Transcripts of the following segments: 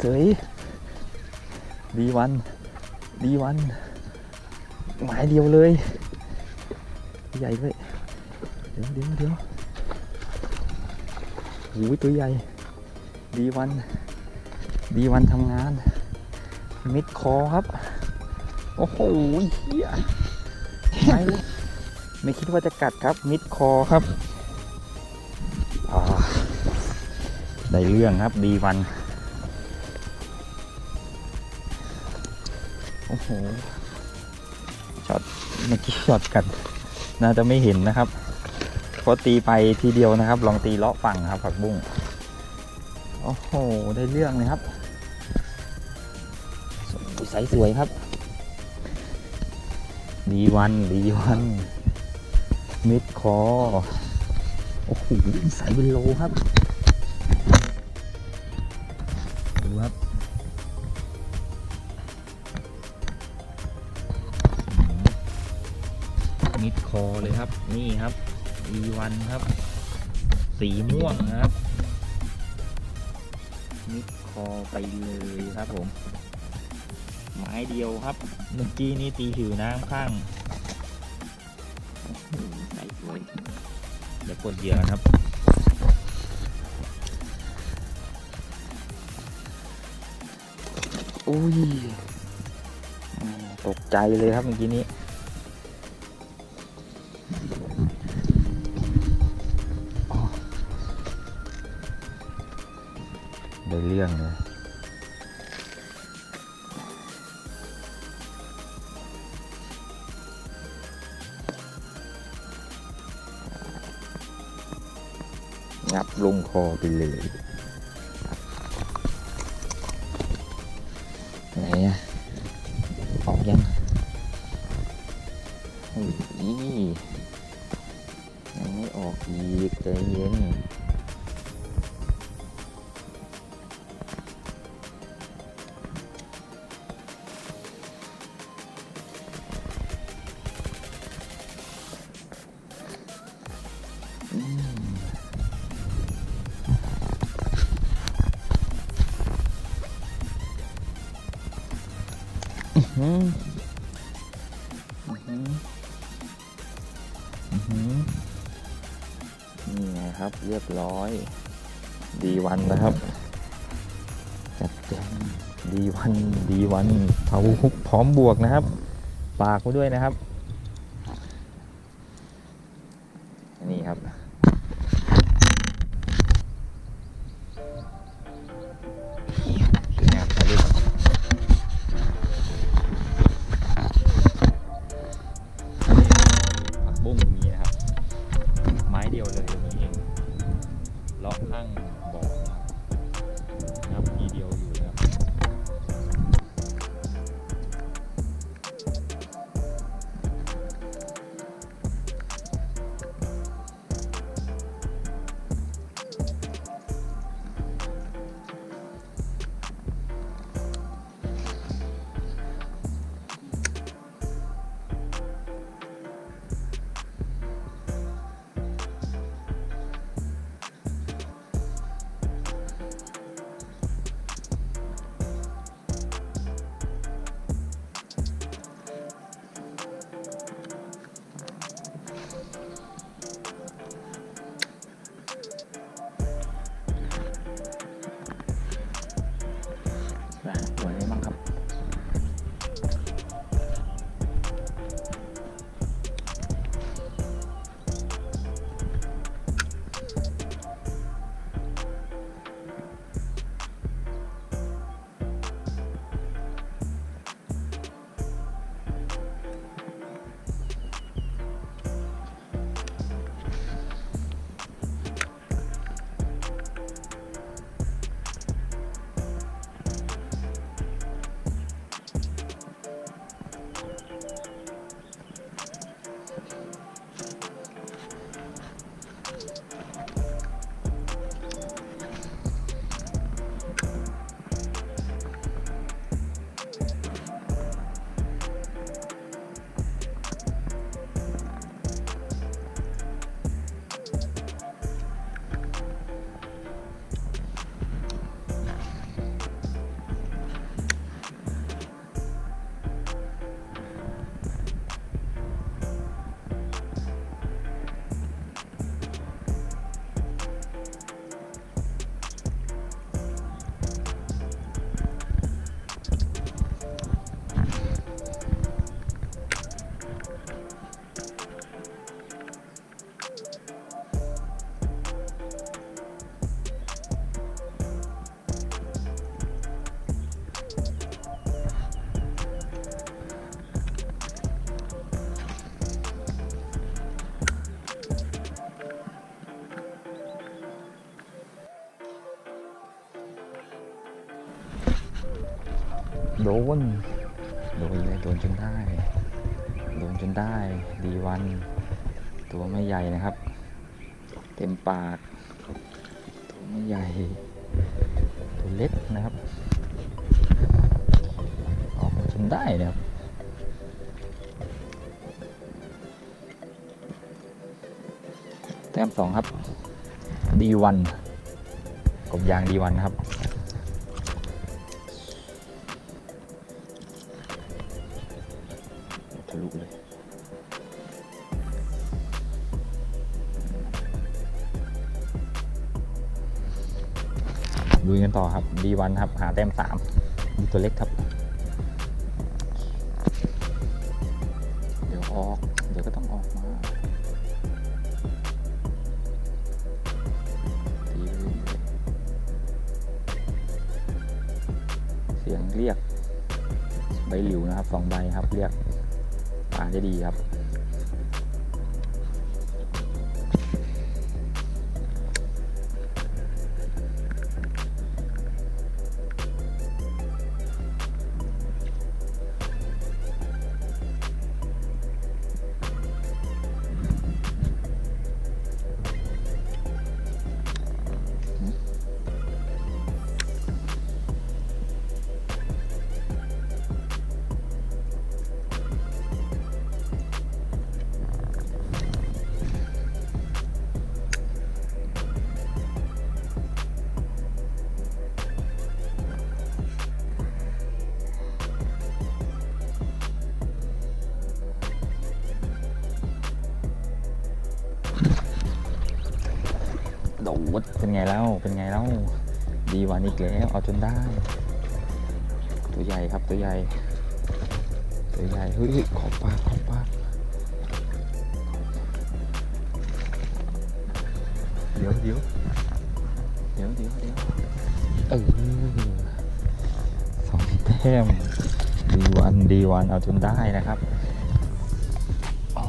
เฉยดีวัน ดีวัน หมายเดียวเลย ใหญ่ด้วยเดี๋ยวเดี๋ยวเดี๋ยวโอ้ยตัวใหญ่ ดีวัน ดีวันทำงาน มิดคอครับ โอ้โหเฮียไม่ไม่คิดว่าจะกัดครับ มิดคอครับอ่าได้เรื่องครับ ดีวัน โอ้โหช็อตเมื่อกี้ช็อตกัดน่าจะไม่เห็นนะครับเพราะตีไปทีเดียวนะครับ ลองตีเลาะฝั่งครับ ผักบุ้งโอ้โห ได้เรื่องเลยครับใสสวยครับ ดีวันดีวัน มิดคอ โอ้โหใสเป็นโลครับ ดูครับ คอเลยครับ นี่ครับดีวันครับ สีม่วงครับมิดคอไปเลยครับผม ไม้เดียวครับ เมื่อกี้นี่ตีผิวน้ำข้างใส่สวยเดี๋ยวกดเหยื่อครับอุ้ยตกใจเลยครับเมื่อกี้นี้ ได้เรื่องเลยงับลงคอไปเลย นี่นะครับเรียบร้อย ดีวันนะครับ จัดแจงดีวันดีวันเผาฮุกพร้อมบวกนะครับฝากไว้ด้วยนะครับ เล ดน โดนเลยโดนจนได้ โดนจนได้ ดีวัน ตัวไม่ใหญ่นะครับ เต็มปาก ตัวไม่ใหญ่ ตัวเล็กนะครับ ออกจนได้นะครับแต้มสองครับ ดีวันกบยางดีวันครับ กันต่อครับดีวันครับ หาแต้มสามมีตัวเล็กครับ เดี๋ยวออก เดี๋ยวก็ต้องออกมาเสียงเรียกใบหลิวนะครับสองใบครับ เรียกปลาได้ดีครับ โดดเป็นไงแล้วเป็นไงแล้วดีวันอีกแล้ว เอาจนได้ ตัวใหญ่ครับตัวใหญ่ ตัวใหญ่เฮ้ยขอบปากขอบปากเดี๋ยวเดี๋ยวเดี๋ยวเดี๋ยวเดี๋ยวเออสองแต้มดีวันดีวันเอาจนได้นะครับอ๋อ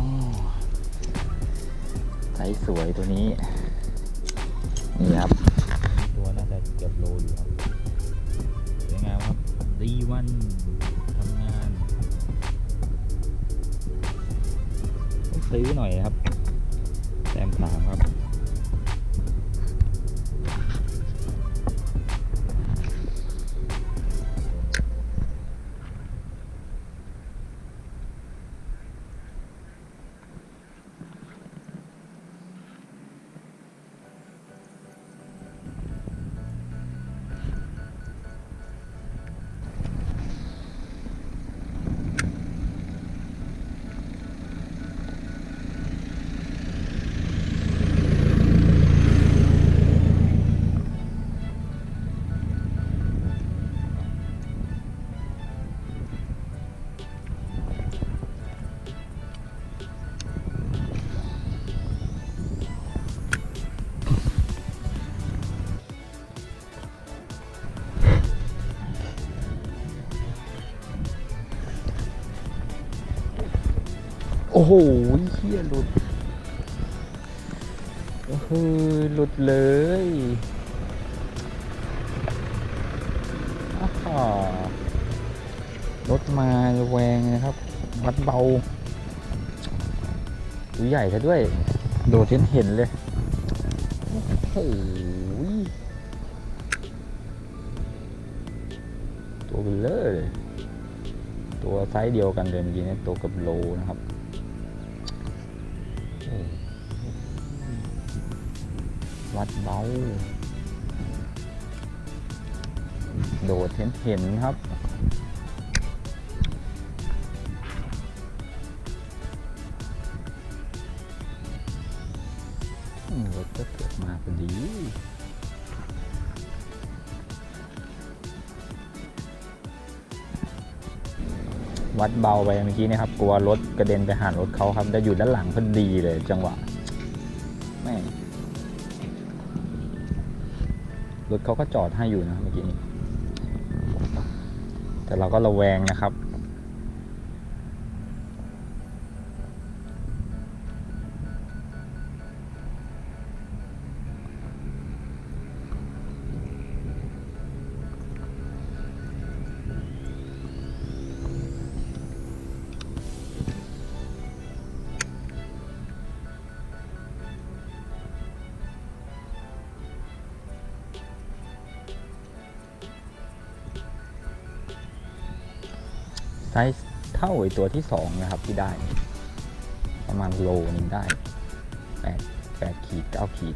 ใสสวยตัวนี้ นี่ครับตัวน่าจะเกือบโลอยู่ครับสวยงามครับดีวันทำงานต้องซื้อหน่อยครับ อ้โหเฮียหลุดโอ้โหหลุดเลยอ้าวรถมาแวงนะครับ วัดเบาตัวใหญ่ซะด้วย โดดเห็นเห็นเลย โอ้โหตัวเบลเลอร์เลย ตัวไซส์เดียวกันเลยเมื่อกี้เนี่ยตัวกับโลนะครับ วัดเบา โดดเห็นเห็นครับ รถก็เกิดมาพอดีวัดเบาไปเมื่อกี้นะครับ กลัวรถกระเด็นไปหารถเขาครับได้อยู่ด้านหลังพอดีเลยจังหวะ รถเขาก็จอดให้อยู่นะเมื่อกี้นี้ แต่เราก็ระแวงนะครับ ไซส์เท่าไอตัวที่สองนะครับที่ได้ ประมาณโลนึงได้แปดแปดขีดเก้าขีด